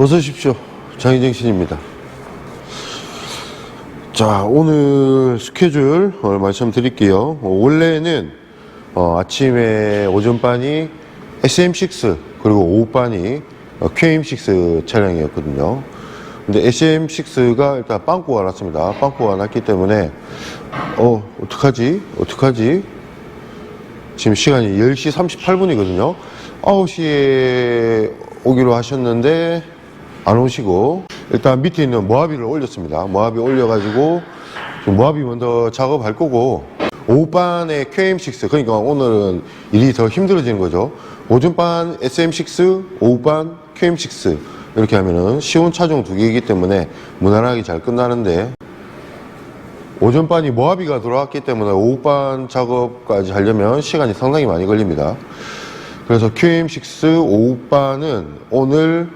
어서 오십시오. 장희정신입니다. 자, 오늘 스케줄 어, 말씀드릴게요. 어, 원래는 어, 아침에 오전반이 SM6 그리고 오후반이 어, QM6 차량이었거든요. 근데 SM6가 일단 빵꾸가 났습니다. 빵꾸가 났기 때문에 어, 어떡하지? 어떡하지? 지금 시간이 10시 38분이거든요. 9시에 오기로 하셨는데 안 오시고 일단 밑에 있는 모하비를 올렸습니다. 모하비 올려가지고 지금 모하비 먼저 작업할 거고 오후반에 QM6 그러니까 오늘은 일이 더 힘들어지는 거죠. 오전반 SM6, 오후반 QM6 이렇게 하면은 쉬운 차종 두 개이기 때문에 무난하게 잘 끝나는데 오전반이 모하비가 들어왔기 때문에 오후반 작업까지 하려면 시간이 상당히 많이 걸립니다. 그래서 QM6 오후반은 오늘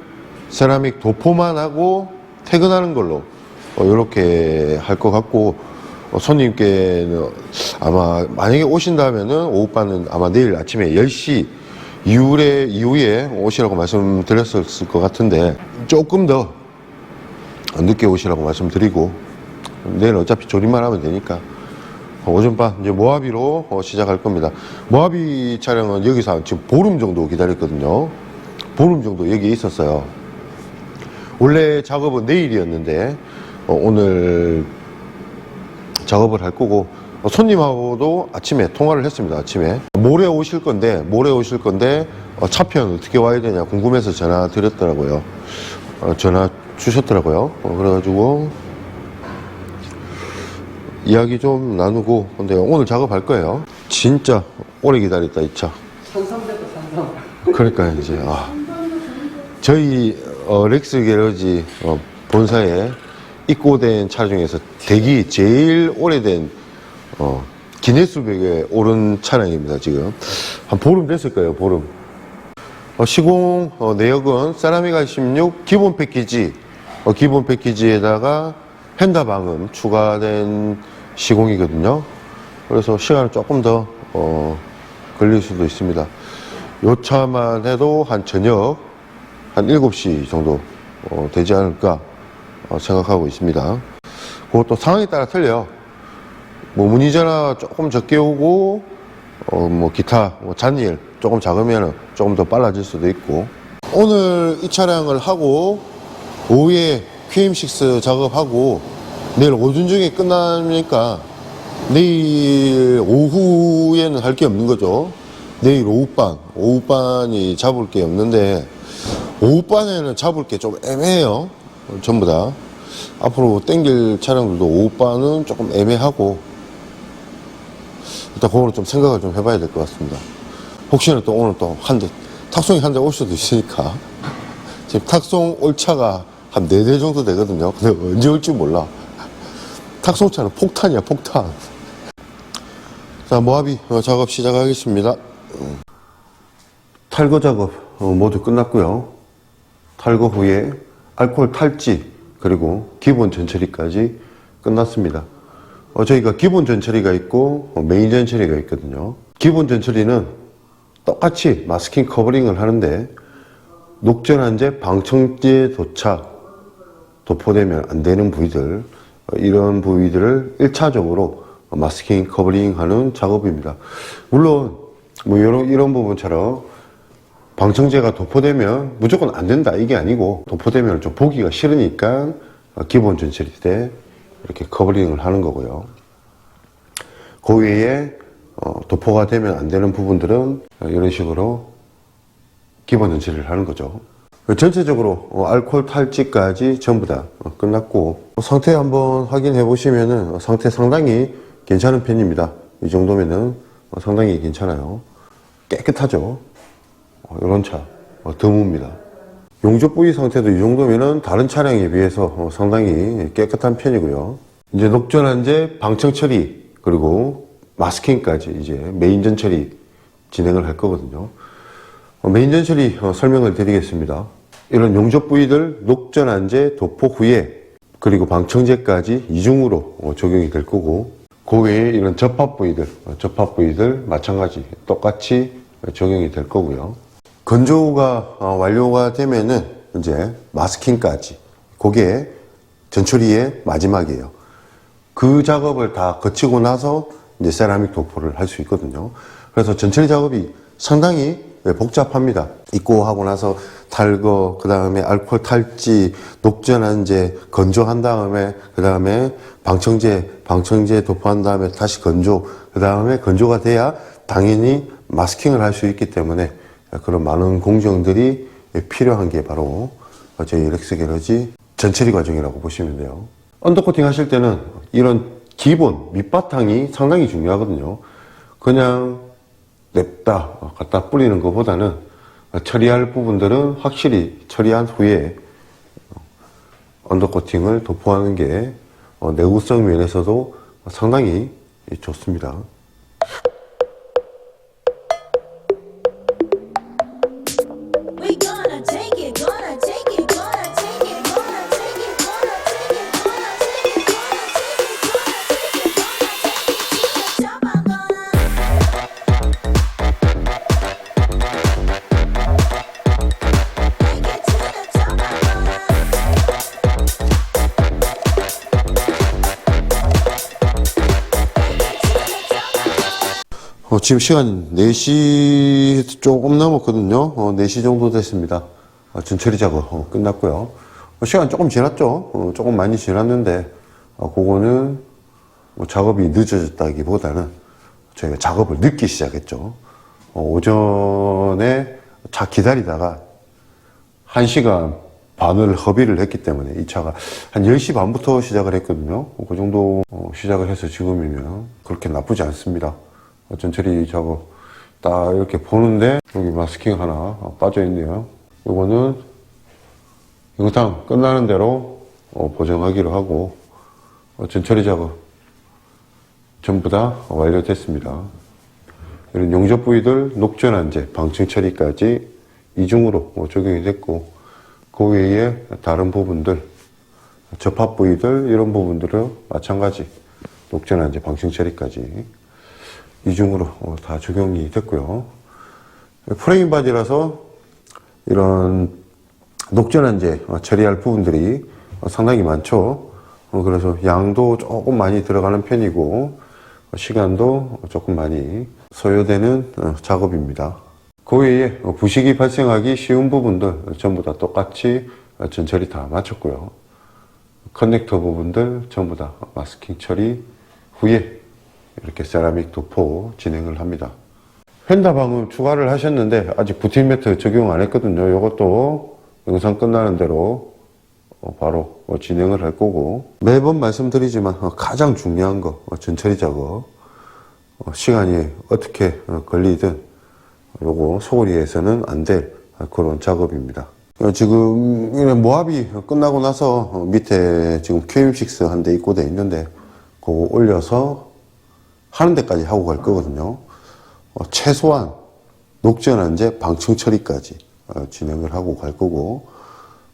세라믹 도포만 하고 퇴근하는 걸로 이렇게 할 것 같고 어, 손님께는 아마 만약에 오신다면은 오후반은 아마 내일 아침에 10시 이후에 이후에 오시라고 말씀드렸을 것 같은데 조금 더 늦게 오시라고 말씀드리고 내일 어차피 조립만 하면 되니까 오전반 이제 모하비로 어, 시작할 겁니다. 모하비 차량은 여기서 한 지금 보름 정도 기다렸거든요. 보름 정도 여기 있었어요. 원래 작업은 내일이었는데 어, 오늘 작업을 할 거고 어, 손님하고도 아침에 통화를 했습니다. 아침에 모레 오실 건데 모레 오실 건데 어, 차편 어떻게 와야 되냐 궁금해서 전화 드렸더라고요. 어, 전화 주셨더라고요. 어, 그래가지고 이야기 좀 나누고 근데 오늘 작업할 거예요. 진짜 오래 기다렸다 이 차. 산삼대도 산삼. 그러니까 이제 아 저희 어, 렉스 게러지 어, 본사에 입고된 차 중에서 대기 제일 오래된 어, 기네스백에 오른 차량입니다 지금. 한 보름 됐을 거예요 보름. 어, 시공 어, 내역은 세라미가 16 기본 패키지. 어, 기본 패키지에다가 펜다 방음 추가된 시공이거든요. 그래서 시간은 조금 더 어, 걸릴 수도 있습니다. 요 차만 해도 한 저녁 한 7시 정도 어, 되지 않을까 어, 생각하고 있습니다. 그것도 상황에 따라 틀려요. 뭐 문의 전화 조금 적게 오고 어, 뭐 기타 뭐 잔일 조금 작으면 조금 더 빨라질 수도 있고 오늘 이 차량을 하고 오후에 QM6 작업하고 내일 오전 중에 끝나니까 내일 오후에는 할 게 없는 거죠. 내일 오후반, 오후반이 잡을 게 없는데 오후반에는 잡을 게 좀 애매해요. 전부 다. 앞으로 땡길 차량들도 오후반은 조금 애매하고 일단 그거는 좀 생각을 좀 해봐야 될 것 같습니다. 혹시나 또 오늘 또 한 대, 탁송이 한 대 올 수도 있으니까 지금 탁송 올 차가 한 네 대 정도 되거든요. 근데 언제 올지 몰라. 탁송차는 폭탄이야, 폭탄. 자, 모하비 어, 작업 시작하겠습니다. 탈거 작업 어, 모두 끝났고요. 탈거 후에 알코올 탈지 그리고 기본 전처리까지 끝났습니다. 어, 저희가 기본 전처리가 있고 어, 메인 전처리가 있거든요. 기본 전처리는 똑같이 마스킹 커버링을 하는데 녹전환제 방청제 도착 도포되면 안 되는 부위들 어, 이런 부위들을 1차적으로 마스킹 커버링 하는 작업입니다. 물론 뭐 이런 이런 부분처럼 방청제가 도포되면 무조건 안 된다 이게 아니고 도포되면 좀 보기가 싫으니까 어, 기본 전처리 때 이렇게 커버링을 하는 거고요. 그 외에 어, 도포가 되면 안 되는 부분들은 어, 이런 식으로 기본 전처리를 하는 거죠. 전체적으로 어, 알코올 탈지까지 전부 다 어, 끝났고 어, 상태 한번 확인해 보시면은 어, 상태 상당히 괜찮은 편입니다. 이 정도면은 어, 상당히 괜찮아요. 깨끗하죠. 어, 이런 차 어, 드뭅니다. 용접 부위 상태도 이 정도면은 다른 차량에 비해서 어, 상당히 깨끗한 편이고요. 이제 녹전환제 방청 처리 그리고 마스킹까지 이제 메인전 처리 진행을 할 거거든요. 어, 메인전 처리 어, 설명을 드리겠습니다. 이런 용접 부위들 녹전환제 도포 후에 그리고 방청제까지 이중으로 어, 적용이 될 거고 그 외에 이런 접합 부위들 어, 접합 부위들 마찬가지 똑같이 적용이 될 거고요. 건조가 어, 완료가 되면은 이제 마스킹까지. 그게 전처리의 마지막이에요. 그 작업을 다 거치고 나서 이제 세라믹 도포를 할 수 있거든요. 그래서 전처리 작업이 상당히 예, 복잡합니다. 입고 하고 나서 탈거, 그 다음에 알코올 탈지, 녹전환제 건조한 다음에, 그 다음에 방청제, 방청제 도포한 다음에 다시 건조, 그 다음에 건조가 돼야 당연히 마스킹을 할 수 있기 때문에 그런 많은 공정들이 필요한 게 바로 저희 렉스 게러지 전처리 과정이라고 보시면 돼요. 언더코팅 하실 때는 이런 기본 밑바탕이 상당히 중요하거든요. 그냥 냅다 갖다 뿌리는 것보다는 처리할 부분들은 확실히 처리한 후에 언더코팅을 도포하는 게 어, 내구성 면에서도 상당히 좋습니다. 지금 시간 4시 조금 넘었거든요. 어, 4시 정도 됐습니다. 어, 전처리 작업 어, 끝났고요. 어, 시간 조금 지났죠. 어, 조금 많이 지났는데, 어, 그거는 뭐 작업이 늦어졌다기보다는 저희가 작업을 늦기 시작했죠. 어, 오전에 차 기다리다가 1시간 반을 허비를 했기 때문에 이 차가 한 10시 반부터 시작을 했거든요. 어, 그 정도 어, 시작을 해서 지금이면 그렇게 나쁘지 않습니다. 어, 전처리 작업 딱 이렇게 보는데 여기 마스킹 하나 어, 빠져 있네요. 이거는 영상 끝나는 대로 어, 보정하기로 하고 어, 전처리 작업 전부 다 완료됐습니다. 이런 용접 부위들 녹전환제, 방층 처리까지 이중으로 뭐 적용이 됐고 그 외에 다른 부분들 접합 부위들 이런 부분들은 마찬가지 녹전환제, 방층 처리까지 이중으로 어, 다 적용이 됐고요. 프레임 바디라서 이런 녹전환제 어, 처리할 부분들이 어, 상당히 많죠. 어, 그래서 양도 조금 많이 들어가는 편이고 어, 시간도 조금 많이 소요되는 어, 작업입니다. 그 외에 어, 부식이 발생하기 쉬운 부분들 전부 다 똑같이 어, 전처리 다 마쳤고요. 커넥터 부분들 전부 다 마스킹 처리 후에 이렇게 세라믹 도포 진행을 합니다. 펜다 방음 추가를 하셨는데 아직 부팅 매트 적용 안 했거든요. 이것도 영상 끝나는 대로 어, 바로 어, 진행을 할 거고 매번 말씀드리지만 어, 가장 중요한 거 어, 전처리 작업 어, 시간이 어떻게 어, 걸리든 요거 소홀히해서는 안 될 그런 작업입니다. 어, 지금 모합이 끝나고 나서 어, 밑에 지금 QM6 한 대 입고돼 있는데 그거 올려서 하는 데까지 하고 갈 거거든요. 어, 최소한 녹전환제 방층 처리까지 어, 진행을 하고 갈 거고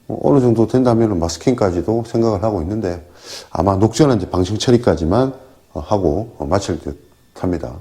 어, 어느 정도 된다면 마스킹까지도 생각을 하고 있는데 아마 녹전환제 방층 처리까지만 어, 하고 어, 마칠 듯 합니다.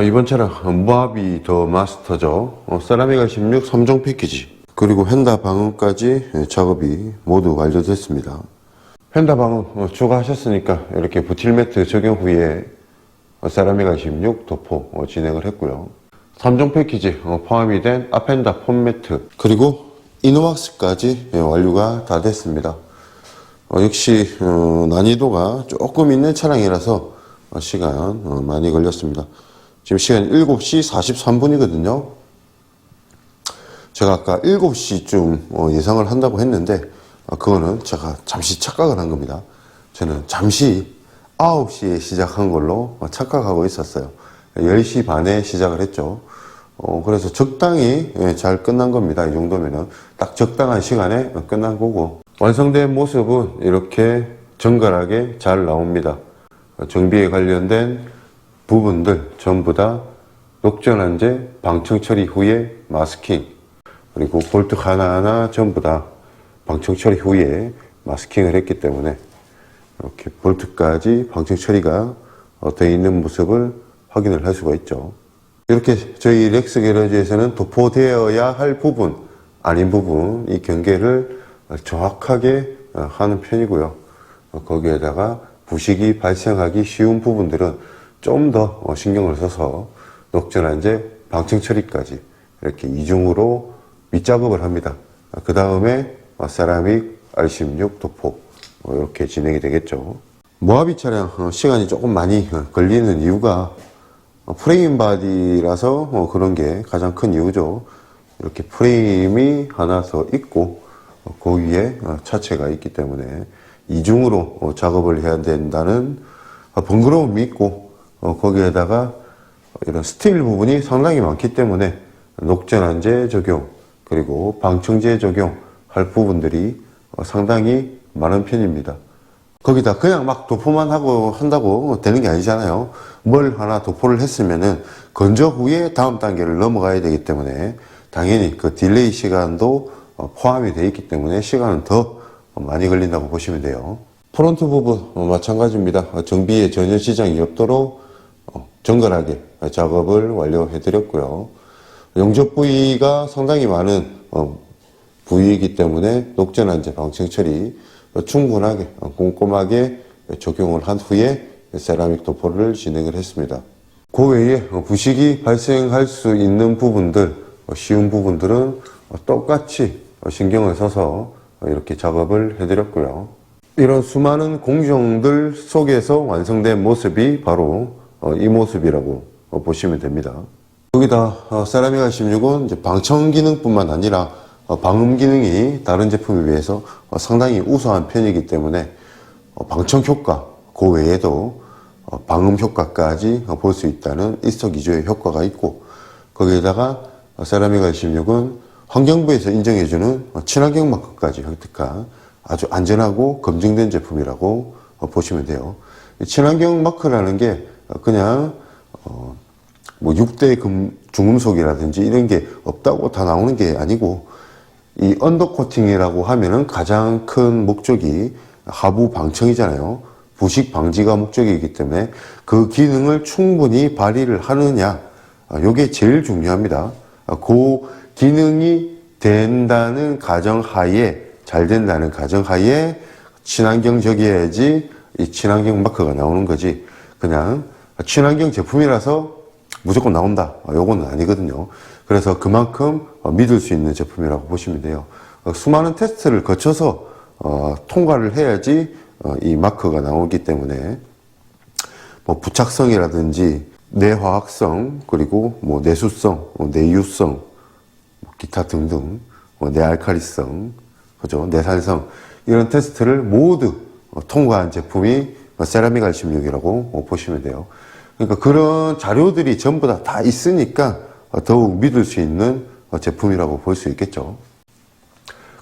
자, 이번 차량 모하비 더 마스터죠. 어, 세라미가 16 3종 패키지. 그리고 휀다 방음까지 예, 작업이 모두 완료됐습니다. 휀다 방음 어, 추가하셨으니까 이렇게 부틸 매트 적용 후에 어, 세라미가 16 도포 어, 진행을 했고요. 3종 패키지 어, 포함이 된 아펜다 폼 매트 그리고 이노왁스까지 예, 완료가 다 됐습니다. 어, 역시 어, 난이도가 조금 있는 차량이라서 어, 시간 어, 많이 걸렸습니다. 지금 시간 7시 43분이거든요. 제가 아까 7시쯤 어, 예상을 한다고 했는데 어, 그거는 제가 잠시 착각을 한 겁니다. 저는 잠시 9시에 시작한 걸로 어, 착각하고 있었어요. 10시 반에 시작을 했죠. 어, 그래서 적당히 예, 잘 끝난 겁니다. 이 정도면은 딱 적당한 시간에 끝난 거고 완성된 모습은 이렇게 정갈하게 잘 나옵니다. 어, 정비에 관련된 부분들 전부 다 녹전환제 방청 처리 후에 마스킹 그리고 볼트 하나하나 전부 다 방청 처리 후에 마스킹을 했기 때문에 이렇게 볼트까지 방청 처리가 어, 되어 있는 모습을 확인을 할 수가 있죠. 이렇게 저희 렉스 게러지에서는 도포되어야 할 부분, 아닌 부분, 이 경계를 정확하게 어, 하는 편이고요. 어, 거기에다가 부식이 발생하기 쉬운 부분들은 좀더 어, 신경을 써서 녹전환제 방청 처리까지 이렇게 이중으로 밑작업을 합니다. 그 다음에 세라믹 R16 도포 어, 이렇게 진행이 되겠죠. 모하비 차량 어, 시간이 조금 많이 어, 걸리는 이유가 어, 프레임 바디라서 어, 그런 게 가장 큰 이유죠. 이렇게 프레임이 하나 더 있고 어, 그 위에 어, 차체가 있기 때문에 이중으로 어, 작업을 해야 된다는 어, 번거로움이 있고 어, 거기에다가 이런 스틸 부분이 상당히 많기 때문에 녹전환제 적용 그리고 방청제 적용할 부분들이 어, 상당히 많은 편입니다. 거기다 그냥 막 도포만 하고 한다고 되는 게 아니잖아요. 뭘 하나 도포를 했으면은 건조 후에 다음 단계를 넘어가야 되기 때문에 당연히 그 딜레이 시간도 어, 포함이 되어 있기 때문에 시간은 더 많이 걸린다고 보시면 돼요. 프론트 부분 어, 마찬가지입니다. 어, 정비에 전혀 지장이 없도록 어, 정갈하게 작업을 완료해 드렸고요. 용접 부위가 상당히 많은 어, 부위이기 때문에 녹전환제 방청 처리 어, 충분하게 어, 꼼꼼하게 적용을 한 후에 세라믹 도포를 진행을 했습니다. 그 외에 어, 부식이 발생할 수 있는 부분들, 어, 쉬운 부분들은 어, 똑같이 어, 신경을 써서 어, 이렇게 작업을 해드렸고요. 이런 수많은 공정들 속에서 완성된 모습이 바로 어, 이 모습이라고 어, 보시면 됩니다. 여기다 어, 세라믹 R16은 이제 방청 기능뿐만 아니라 어, 방음 기능이 다른 제품에 비해서 어, 상당히 우수한 편이기 때문에 어, 방청 효과 그 외에도 어, 방음 효과까지 볼 수 있다는 일석이조의 효과가 있고 거기에다가 어, 세라믹 R16은 환경부에서 인정해주는 어, 친환경 마크까지 획득한 아주 안전하고 검증된 제품이라고 어, 보시면 돼요. 이 친환경 마크라는 게 어, 그냥 어, 뭐 6대 금, 중금속이라든지 이런 게 없다고 다 나오는 게 아니고 이 언더코팅이라고 하면은 가장 큰 목적이 하부 방청이잖아요. 부식 방지가 목적이기 때문에 그 기능을 충분히 발휘를 하느냐, 아, 요게 제일 중요합니다. 아, 그 기능이 된다는 가정 하에, 잘 된다는 가정 하에 친환경적이어야지 이 친환경 마크가 나오는 거지. 그냥 친환경 제품이라서 무조건 나온다. 아, 요거는 아니거든요. 그래서 그만큼 어, 믿을 수 있는 제품이라고 보시면 돼요. 어, 수많은 테스트를 거쳐서 어, 통과를 해야지 어, 이 마크가 나오기 때문에 뭐 부착성이라든지 내화학성 그리고 뭐 내수성, 뭐 내유성, 뭐 기타 등등, 뭐 내알칼리성, 그죠? 내산성 이런 테스트를 모두 어, 통과한 제품이 어, 세라믹 R16이라고 어, 보시면 돼요. 그러니까 그런 자료들이 전부 다 다 있으니까 어, 더욱 믿을 수 있는 어, 제품이라고 볼 수 있겠죠.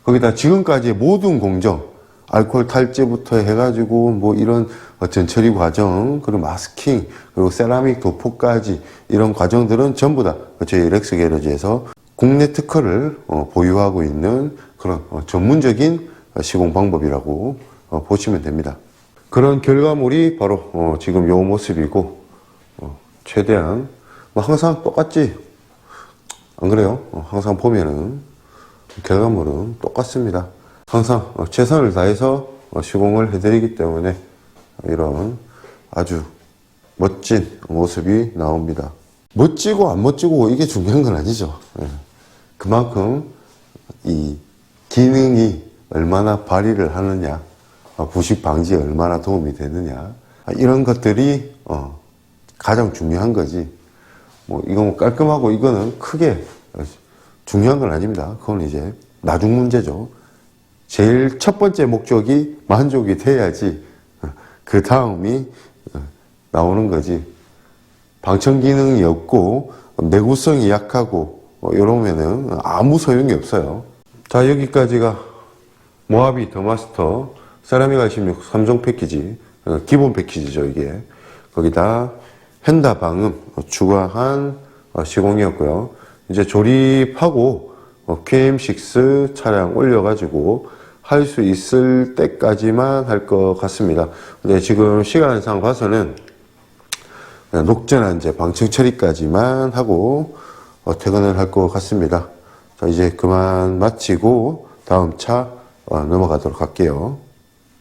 거기다 지금까지의 모든 공정, 알코올 탈제부터 해가지고 뭐 이런 어, 전처리 과정, 그리고 마스킹, 그리고 세라믹 도포까지 이런 과정들은 전부 다 저희 렉스 게러지에서 국내 특허를 어, 보유하고 있는 그런 어, 전문적인 어, 시공 방법이라고 어, 보시면 됩니다. 그런 결과물이 바로 어, 지금 요 모습이고 어, 최대한 뭐 항상 똑같지? 안 그래요? 어, 항상 보면은 결과물은 똑같습니다. 항상 어, 최선을 다해서 어, 시공을 해드리기 때문에 이런 아주 멋진 모습이 나옵니다. 멋지고 안 멋지고 이게 중요한 건 아니죠. 예. 그만큼 이 기능이 얼마나 발휘를 하느냐, 어, 부식 방지에 얼마나 도움이 되느냐, 아, 이런 것들이 어, 가장 중요한 거지. 뭐 이거 뭐 깔끔하고 이거는 크게 중요한 건 아닙니다. 그건 이제 나중 문제죠. 제일 첫 번째 목적이 만족이 돼야지 그 다음이 어, 나오는 거지. 방청 기능이 없고 내구성이 약하고 뭐 이러면은 아무 소용이 없어요. 자 여기까지가 모하비 더마스터 세라믹 R16 3종 패키지 어, 기본 패키지죠 이게 거기다 헨다 방음 추가한 어, 시공이었고요. 이제 조립하고 어, QM6 차량 올려가지고 할 수 있을 때까지만 할 것 같습니다. 근데 지금 시간상 봐서는 그냥 녹전한 이제 방청 처리까지만 하고 어, 퇴근을 할 것 같습니다. 자, 이제 그만 마치고 다음 차 어, 넘어가도록 할게요.